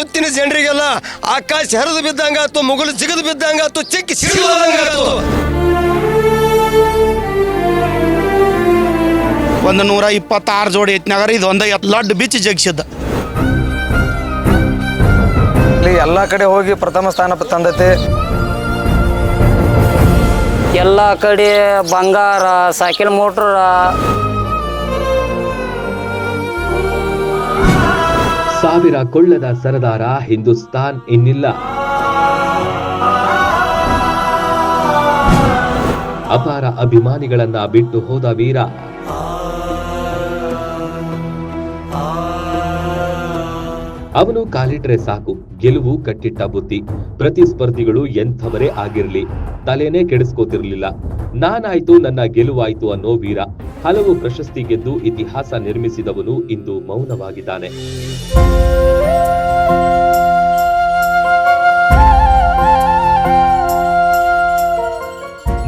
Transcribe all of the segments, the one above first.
ಸುತ್ತಿನ ಜನರಿಗೆಲ್ಲ ಆಕಾಶ ಹರಿದು ಬಿದ್ದಂಗಾತು ಮುಗುಳು ಬಿದ್ದಂಗ ಬಿದ್ದಂಗಾತು ಚಿಕ್ಕಿ ಸಿಡಿದಂಗಾತು ಒಂದು ನೂರ ಇಪ್ಪತ್ತಾರು ಜೋಡಿ ಎತ್ನಾಗಾರ ಇದು ಒಂದು ಎತ್ ಲಡ್ ಬಿಚ್ಚಿ ಜಗಿಸಿದ್ದ. ಇಲ್ಲಿ ಎಲ್ಲ ಕಡೆ ಹೋಗಿ ಪ್ರಥಮ ಸ್ಥಾನ ತಂದೈತಿ. ಎಲ್ಲ ಕಡೆ ಬಂಗಾರ ಸೈಕಲ್ ಮೋಟ್ರ ಸಾವಿರ ಕೊಳ್ಳದ ಸರದಾರ ಹಿಂದೂಸ್ತಾನ್ ಇನ್ನಿಲ್ಲ. ಅಪಾರ ಅಭಿಮಾನಿಗಳನ್ನ ಬಿಟ್ಟು ಹೋದ ವೀರ. ಅವನು ಕಾಲಿಟ್ರೆ ಸಾಕು, ಗೆಲುವು ಕಟ್ಟಿಟ್ಟ ಬುದ್ಧಿ. ಪ್ರತಿಸ್ಪರ್ಧಿಗಳು ಎಂಥವರೇ ಆಗಿರ್ಲಿ, ತಲೆನೇ ಕೆಡಿಸ್ಕೋತಿರ್ಲಿಲ್ಲ. ನಾನಾಯ್ತು, ನನ್ನ ಗೆಲುವಾಯ್ತು ಅನ್ನೋ ವೀರ. ಹಲವು ಪ್ರಶಸ್ತಿ ಗೆದ್ದು ಇತಿಹಾಸ ನಿರ್ಮಿಸಿದವನು ಇಂದು ಮೌನವಾಗಿದ್ದಾನೆ.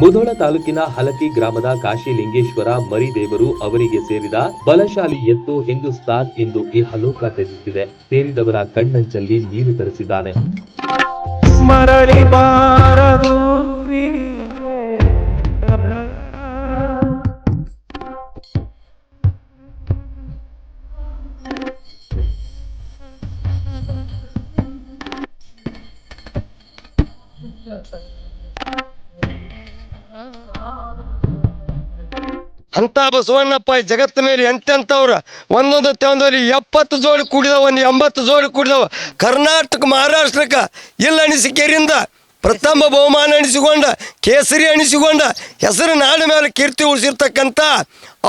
ಮುಧೋಳ ತಾಲೂಕಿನ ಹಲಕಿ ಗ್ರಾಮದ ಕಾಶಿಲಿಂಗೇಶ್ವರ ಮರಿದೇವರು ಅವರಿಗೆ ಸೇರಿದ ಬಲಶಾಲಿ ಎತ್ತು ಹಿಂದೂಸ್ತಾನ್ ಎಂದು ಈ ಹಲೋಕ ತ್ಯಜಿಸಿದೆ ಸೇರಿದವರ ಕಣ್ಣಂಚಲ್ಲಿ ನೀರು ತರಿಸಿದ್ದಾನೆ. ಅಂತ ಬಸವಣ್ಣಪ್ಪ ಜಗತ್ತ ಮೇಲೆ ಎಂತೆಂಥವ್ರ? ಒಂದೊಂದು ತೆಂದಲ್ಲಿ ಎಪ್ಪತ್ತು ಜೋಡಿ ಕುಡಿದವ, ಒಂದು ಎಂಬತ್ತು ಜೋಡಿ ಕುಡಿದವ. ಕರ್ನಾಟಕ ಮಹಾರಾಷ್ಟ್ರಕ್ಕೆ ಇಲ್ಲ ಅನಿಸಿಕೆರಿಂದ ಪ್ರಥಮ ಬಹುಮಾನ ಅಣಿಸಿಕೊಂಡ ಕೇಸರಿ ಅಣಿಸಿಕೊಂಡ ಹೆಸರು ನಾಡ ಮೇಲೆ ಕೀರ್ತಿ ಉಳಿಸಿರ್ತಕ್ಕಂಥ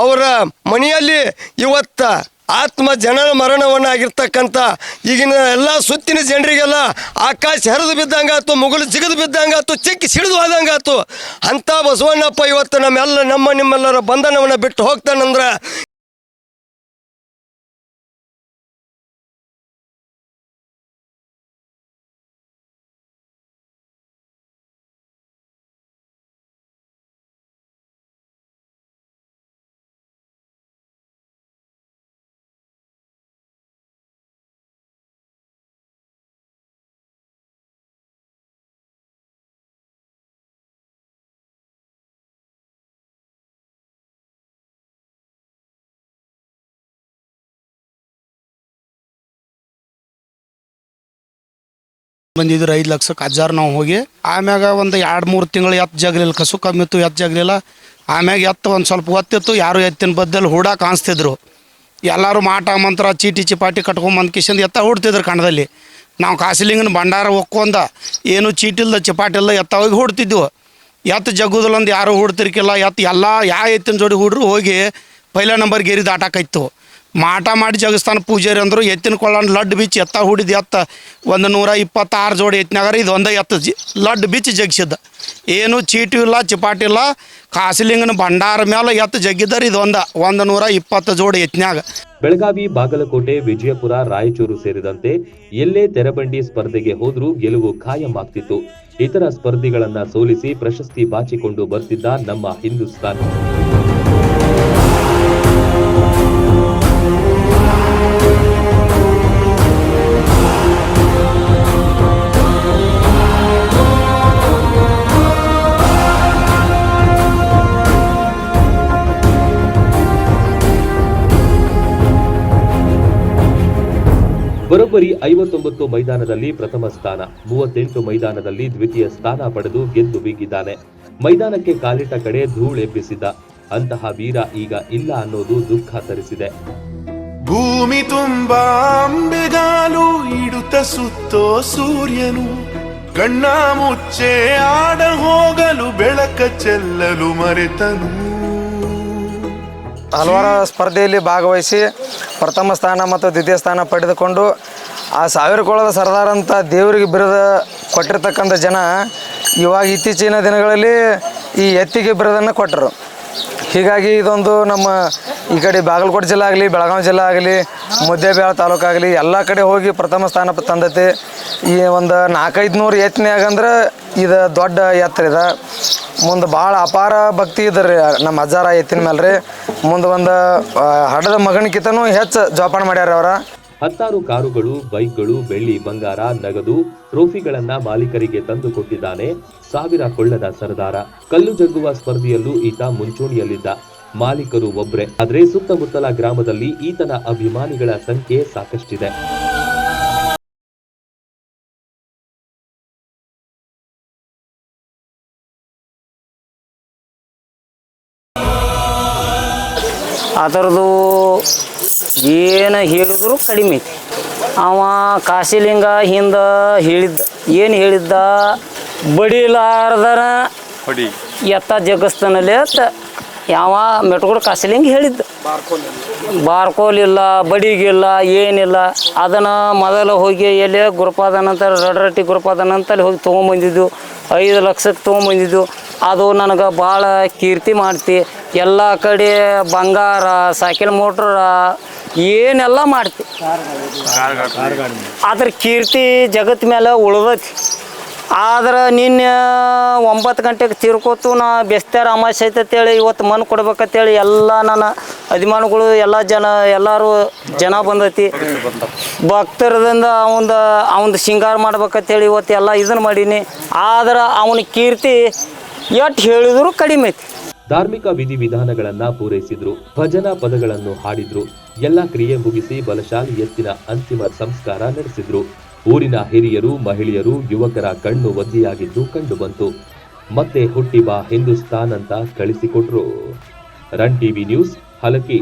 ಅವರ ಮನೆಯಲ್ಲಿ ಇವತ್ತ ಆತ್ಮ ಜನನ ಮರಣವನ್ನಾಗಿರ್ತಕ್ಕಂಥ ಈಗಿನ ಎಲ್ಲ ಸುತ್ತಿನ ಜನರಿಗೆಲ್ಲ ಆಕಾಶ ಹರಿದು ಬಿದ್ದಂಗಾತು ಮುಗುಳು ಜಿಗಿದು ಬಿದ್ದಂಗಾತು ಚಿಕ್ಕಿ ಸಿಡಿದು ಹೋದಂಗಾತು ಅಂಥ ಬಸವಣ್ಣಪ್ಪ ಇವತ್ತು ನಮ್ಮೆಲ್ಲ ನಮ್ಮ ನಿಮ್ಮೆಲ್ಲರ ಬಂಧನವನ್ನು ಬಿಟ್ಟು ಹೋಗ್ತಾನಂದ್ರೆ ಬಂದಿದ್ರು ಐದು ಲಕ್ಷಕ್ಕೆ ಹಜಾರ್ ನಾವು ಹೋಗಿ. ಆಮ್ಯಾಗ ಒಂದು ಎರಡು ಮೂರು ತಿಂಗಳು ಎತ್ತು ಜಗಲಿಲ್ಲ, ಕಸು ಕಮ್ಮಿತ್ತು ಎತ್ತು ಜಗಲಿಲ್ಲ. ಆಮ್ಯಾಗ ಎತ್ತು ಒಂದು ಸ್ವಲ್ಪ ಒತ್ತಿತ್ತು ಯಾರು ಎತ್ತಿನ ಬದ್ದಲ್ಲಿ ಹೂಡ ಕಾಣಿಸ್ತಿದ್ರು ಎಲ್ಲರೂ ಮಾಟ ಮಂತ್ರ, ಚೀಟಿ ಚಿಪಾಟಿ ಕಟ್ಕೊಂಬಂದು ಕಿಶಂದು ಎತ್ತ ಹುಡ್ತಿದ್ರು ಕಣದಲ್ಲಿ. ನಾವು ಕಾಸಿಲಿಂಗನ ಭಂಡಾರ ಒಕ್ಕೊಂದ, ಏನು ಚೀಟಿಲ್ದ ಚಿಪಾಟಿಲ್ಲ ಎತ್ತ ಹೋಗಿ ಹುಡ್ತಿದ್ವು. ಎತ್ತು ಜಗ್ಗುದಲ್ಲೊಂದು ಯಾರು ಹೂಡ್ತಿರ್ಕಿಲ್ಲ, ಎತ್ತು ಎಲ್ಲ ಯಾವ ಎತ್ತಿನ ಜೋಡಿ ಹುಡ್ರು ಹೋಗಿ ಪೈಲ ನಂಬರ್ ಗೇರಿ ದಾಟಾಕೈತು ಮಾಟ ಮಾಡಿ ಜಗಸ್ತಾನ ಪೂಜಾರಿ ಅಂದರು, ಎತ್ತಿನ ಕೊಳ್ಳೋಣ ಲಡ್ಡು ಬಿಚ್ಚಿ ಎತ್ತ ಹುಡಿದ ಎತ್ತ, ಒಂದು ನೂರ ಇಪ್ಪತ್ತಾರು ಜೋಡಿ ಎತ್ತಿನಾಗಾರ ಇದು ಒಂದೇ ಎತ್ತ ಜಿ ಲಡ್ ಬಿಚ್ಚಿ ಜಗ್ಸಿದ್ದ. ಏನು ಚೀಟಿ ಇಲ್ಲ, ಚಿಪಾಟಿ ಇಲ್ಲ, ಕಾಸಿಲಿಂಗನ ಭಂಡಾರ ಮೇಲೆ ಎತ್ತು ಜಗ್ಗಿದ್ದಾರೆ ಇದು ಒಂದ, ಒಂದು ನೂರ ಇಪ್ಪತ್ತು ಜೋಡಿ ಎತ್ತಿನಾಗ ಬೆಳಗಾವಿ, ಬಾಗಲಕೋಟೆ, ವಿಜಯಪುರ, ರಾಯಚೂರು ಸೇರಿದಂತೆ ಎಲ್ಲೇ ತೆರಬಂಡಿ ಸ್ಪರ್ಧೆಗೆ ಹೋದರೂ ಗೆಲುವು ಖಾಯಂ ಇತರ ಸ್ಪರ್ಧಿಗಳನ್ನ ಸೋಲಿಸಿ ಪ್ರಶಸ್ತಿ ಬಾಚಿಕೊಂಡು ಬರ್ತಿದ್ದ ನಮ್ಮ ಹಿಂದೂಸ್ತಾನ್. ಐವತ್ತೊಂಬತ್ತು ಮೈದಾನದಲ್ಲಿ ಪ್ರಥಮ ಸ್ಥಾನ ಮೂವತ್ತೆಂಟು ಮೈದಾನದಲ್ಲಿ ದ್ವಿತೀಯ ಸ್ಥಾನ ಪಡೆದು ಗೆದ್ದು ಬೀಗಿದ್ದಾನೆ. ಮೈದಾನಕ್ಕೆ ಕಾಲಿಟ್ಟ ಕಡೆ ಧೂಳೆಬ್ಬಿಸಿದ. ಅಂತಹ ವೀರ ಈಗ ಇಲ್ಲ ಅನ್ನೋದು ದುಃಖ ತರಿಸಿದೆ. ಭೂಮಿ ತುಂಬಾಂಬೆಗಾಲು ಇಡುತ್ತ ಸುತ್ತೋ ಸೂರ್ಯನು. ಕಣ್ಣ ಮುಚ್ಚೆ ಆಡ ಹೋಗಲು ಬೆಳಕ ಚೆಲ್ಲಲು ಮರೆತನು. ಹಲವಾರು ಸ್ಪರ್ಧೆಯಲ್ಲಿ ಭಾಗವಹಿಸಿ ಪ್ರಥಮ ಸ್ಥಾನ ಮತ್ತು ದ್ವಿತೀಯ ಸ್ಥಾನ ಪಡೆದುಕೊಂಡು ಆ ಸಾವಿರ ಕೊಳದ ಸರ್ದಾರ್ ಅಂತ ದೇವರಿಗೆ ಬಿರದ ಕೊಟ್ಟಿರ್ತಕ್ಕಂಥ ಜನ ಇವಾಗ ಇತ್ತೀಚಿನ ದಿನಗಳಲ್ಲಿ ಈ ಎತ್ತಿಗೆ ಬಿರದನ್ನು ಕೊಟ್ಟರು. ಹೀಗಾಗಿ ಇದೊಂದು ನಮ್ಮ ಈ ಕಡೆ ಬಾಗಲಕೋಟೆ ಜಿಲ್ಲೆ ಆಗಲಿ, ಬೆಳಗಾವಿ ಜಿಲ್ಲೆ ಆಗಲಿ ಮುದ್ದೇಬೇಳ ತಾಲೂಕಾಗಲಿ ಎಲ್ಲ ಕಡೆ ಹೋಗಿ ಪ್ರಥಮ ಸ್ಥಾನ ತಂದೈತಿ ಈ ಒಂದು ನಾಲ್ಕೈದು ನೂರು ಎತ್ತನ್ಯಾಗ ಅಂದ್ರೆ ಇದು ದೊಡ್ಡ ಎತ್ತರ ಇದೆ. ಮುಂದೆ ಭಾಳ ಅಪಾರ ಭಕ್ತಿ ಇದ್ರಿ ನಮ್ಮ ಅಜ್ಜಾರ ಎತ್ತಿನ ಮೇಲೆ ರೀ. ಮುಂದೆ ಒಂದು ಹಡದ ಮಗನಕಿತನೂ ಹೆಚ್ಚು ಜೋಪಾನ ಮಾಡ್ಯಾರ ಅವ್ರ. ಹತ್ತಾರು ಕಾರುಗಳು, ಬೈಕ್ಗಳು, ಬೆಳ್ಳಿ, ಬಂಗಾರ, ನಗದು ಟ್ರೋಫಿಗಳನ್ನ ಮಾಲೀಕರಿಗೆ ತಂದು ಕೊಟ್ಟಿದ್ದಾನೆ ಸಾವಿರ ಕೊಳ್ಳದ ಸರದಾರ. ಕಲ್ಲು ಜಗ್ಗುವ ಸ್ಪರ್ಧೆಯಲ್ಲೂ ಈತ ಮುಂಚೂಣಿಯಲ್ಲಿದ್ದ. ಮಾಲೀಕರು ಒಬ್ರೆ, ಆದ್ರೆ ಸುತ್ತಮುತ್ತಲ ಗ್ರಾಮದಲ್ಲಿ ಈತನ ಅಭಿಮಾನಿಗಳ ಸಂಖ್ಯೆ ಸಾಕಷ್ಟಿದೆ. ಅದರದ್ದು ಏನು ಹೇಳಿದ್ರು ಕಡಿಮೆ. ಐತಿ ಅವ ಕಾಶಿಲಿಂಗ ಹಿಂದೆ ಹೇಳಿದ್ದ ಏನು ಹೇಳಿದ್ದ? ಬಡಿಲಾರ್ದರ ಎತ್ತ ಜಗಸ್ತನಲ್ಲಿ ಅಂತ ಯಾವ ಮೆಟ್ಗೋಡು ಕಾಶಿಲಿಂಗ ಹೇಳಿದ್ದ. ಬಾರ್ಕೋಲಿಲ್ಲ ಬಡಿಗಿಲ್ಲ ಏನಿಲ್ಲ. ಅದನ್ನು ಮೊದಲು ಹೋಗಿ ಎಲ್ಲಿ ಗುರುಪಾದನಂತರ ರಡರಟ್ಟಿ ರಡ್ರಟ್ಟಿ ಗುರುಪಾದ ನಂತರ ಹೋಗಿ ತೊಗೊಂಬಂದಿದ್ದು. ಐದು ಲಕ್ಷಕ್ಕೆ ತೊಗೊಂಬಂದಿದ್ದು. ಅದು ನನಗೆ ಭಾಳ ಕೀರ್ತಿ ಮಾಡ್ತಿ. ಎಲ್ಲ ಕಡೆ ಬಂಗಾರ ಸೈಕಲ್ ಮೋಟ್ರ ಏನೆಲ್ಲ ಮಾಡ್ತಿ. ಅದ್ರ ಕೀರ್ತಿ ಜಗತ್ ಮೇಲೆ ಉಳ್ದೈತಿ. ಆದ್ರೆ ನಿನ್ನೆ ಒಂಬತ್ತು ಗಂಟೆಗೆ ತಿರ್ಕೋತು ನಾ ಬೆಸ್ತಾರ ಅಮಾಸೆ ಐತೆ ಅಂತೇಳಿ ಇವತ್ತು ಮನ್ ಕೊಡ್ಬೇಕಂತೇಳಿ ಎಲ್ಲ ನನ್ನ ಅಭಿಮಾನಿಗಳು, ಎಲ್ಲ ಜನ, ಎಲ್ಲರೂ ಜನ ಬಂದೈತಿ. ಭಕ್ತರದಿಂದ ಅವಂದು ಅವಂದು ಶೃಂಗಾರ ಮಾಡ್ಬೇಕಂತೇಳಿ ಇವತ್ತು ಎಲ್ಲ ಇದನ್ನು ಮಾಡೀನಿ. ಆದ್ರೆ ಅವನ ಕೀರ್ತಿ ಎಷ್ಟು ಹೇಳಿದ್ರು ಕಡಿಮೆ ಐತಿ. ಧಾರ್ಮಿಕ ವಿಧಿವಿಧಾನಗಳನ್ನ ಪೂರೈಸಿದ್ರು, ಭಜನಾ ಪದಗಳನ್ನು ಹಾಡಿದ್ರು, ಎಲ್ಲ ಕ್ರಿಯೆ ಮುಗಿಸಿ ಬಲಶಾಲಿ ಎತ್ತಿನ ಅಂತಿಮ ಸಂಸ್ಕಾರ ನಡೆಸಿದ್ರು. ಊರಿನ ಹಿರಿಯರು, ಮಹಿಳೆಯರು, ಯುವಕರ ಕಣ್ಣು ಒದ್ದೆಯಾಗಿದ್ದು ಕಂಡುಬಂತು. ಮತ್ತೆ ಹುಟ್ಟಿ ಬಾ ಹಿಂದೂಸ್ತಾನ್ ಅಂತ ಕಳಿಸಿಕೊಟ್ರು. Run TV news, Halaki.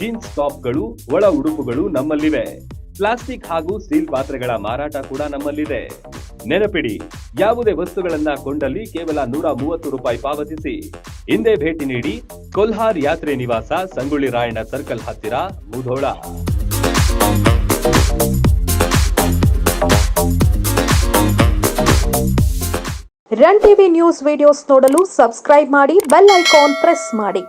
jeans ಟಾಪ್ಗಳು ಒಳ ಉಡುಪುಗಳು ನಮ್ಮಲ್ಲಿವೆ. ಪ್ಲಾಸ್ಟಿಕ್ ಹಾಗೂ ಸ್ಟೀಲ್ ಪಾತ್ರೆಗಳ ಮಾರಾಟ ಕೂಡ ನಮ್ಮಲ್ಲಿದೆ. ನೆನಪಿಡಿ, ಯಾವುದೇ ವಸ್ತುಗಳನ್ನ ಕೊಂಡಲ್ಲಿ ಕೇವಲ ನೂರ ಮೂವತ್ತು ರೂಪಾಯಿ ಪಾವತಿಸಿ. ಹಿಂದೆ ಭೇಟಿ ನೀಡಿ, ಕೊಲ್ಹಾರ್ ಯಾತ್ರೆ ನಿವಾಸ, ಸಂಗೊಳ್ಳಿ ರಾಯಣ್ಣ ಸರ್ಕಲ್ ಹತ್ತಿರ, Mudhol. Run TV news videos ನೋಡಲು ಸಬ್ಸ್ಕ್ರೈಬ್ ಮಾಡಿ, ಬೆಲ್ ಐಕಾನ್ ಪ್ರೆಸ್ ಮಾಡಿ.